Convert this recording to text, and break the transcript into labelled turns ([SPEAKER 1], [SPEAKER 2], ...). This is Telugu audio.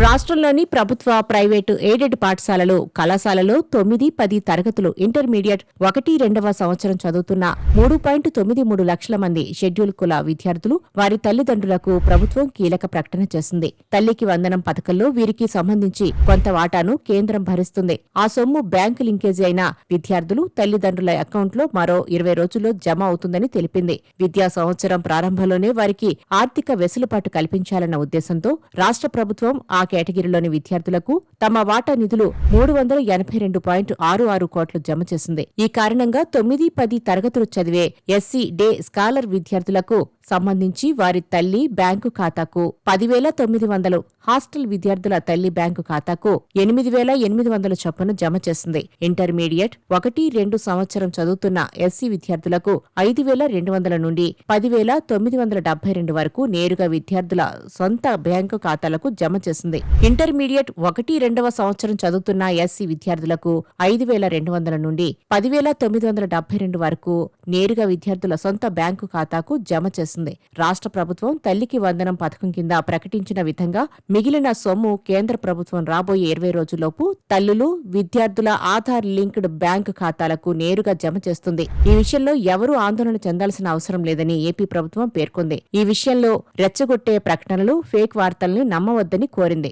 [SPEAKER 1] రాష్ట్రంలోని ప్రభుత్వ ప్రైవేటు ఎయిడెడ్ పాఠశాలలు కళాశాలలో తొమ్మిది పది తరగతులు ఇంటర్మీడియట్ ఒకటి రెండవ సంవత్సరం చదువుతున్న మూడు పాయింట్ తొమ్మిది మూడు లక్షల మంది షెడ్యూల్ కుల విద్యార్థులు వారి తల్లిదండ్రులకు ప్రభుత్వం కీలక ప్రకటన చేసింది. తల్లికి వందనం పథకంలో వీరికి సంబంధించి కొంత వాటాను కేంద్రం భరిస్తుంది. ఆ సొమ్ము బ్యాంకు లింకేజీ అయిన విద్యార్థులు తల్లిదండ్రుల అకౌంట్లో మరో ఇరవై రోజుల్లో జమ అవుతుందని తెలిపింది. విద్యా సంవత్సరం ప్రారంభంలోనే వారికి ఆర్థిక వెసులుబాటు కల్పించాలన్న ఉద్దేశంతో రాష్ట్ర ప్రభుత్వం ఆ కేటగిరీలోని విద్యార్థులకు తమ వాటా నిధులు మూడు వందల ఎనభై రెండు పాయింట్ ఆరు ఆరు కోట్లు జమ చేసింది. ఈ కారణంగా తొమ్మిది పది తరగతులు చదివే ఎస్సీ డే స్కాలర్ విద్యార్థులకు సంబంధించి వారి తల్లి బ్యాంకు ఖాతాకు పదివేల తొమ్మిది వందలు హాస్టల్ విద్యార్థుల తల్లి బ్యాంకు ఖాతాకు ఎనిమిది వేల ఎనిమిది వందల చొప్పున జమ చేసింది. ఇంటర్మీడియట్ ఒకటి రెండు సంవత్సరం చదువుతున్న ఎస్సీ విద్యార్థులకు ఐదు వేల రెండు వందల నుండి పదివేల తొమ్మిది వందల డెబ్బై రెండు వరకు నేరుగా విద్యార్థుల సొంత బ్యాంకు ఖాతాలకు జమ చేసింది. ఇంటర్మీడియట్ ఒకటి రెండవ సంవత్సరం చదువుతున్న ఎస్సీ విద్యార్థులకు ఐదు వేల రెండు వందల నుండి పదివేల తొమ్మిది వందల డెబ్బై రెండు వరకు నేరుగా విద్యార్థుల సొంత బ్యాంకు ఖాతాకు జమ చేసింది రాష్ట్ర ప్రభుత్వం తల్లికి వందనం పథకం కింద ప్రకటించిన విధంగా మిగిలిన సొమ్ము కేంద్ర ప్రభుత్వం రాబోయే ఇరవై రోజుల్లోపు తల్లులు విద్యార్థుల ఆధార్ లింక్డ్ బ్యాంకు ఖాతాలకు నేరుగా జమ చేస్తుంది. ఈ విషయంలో ఎవరూ ఆందోళన చెందాల్సిన అవసరం లేదని ఏపీ ప్రభుత్వం పేర్కొంది. ఈ విషయంలో రెచ్చగొట్టే ప్రకటనలు ఫేక్ వార్తల్ని నమ్మవద్దని కోరింది.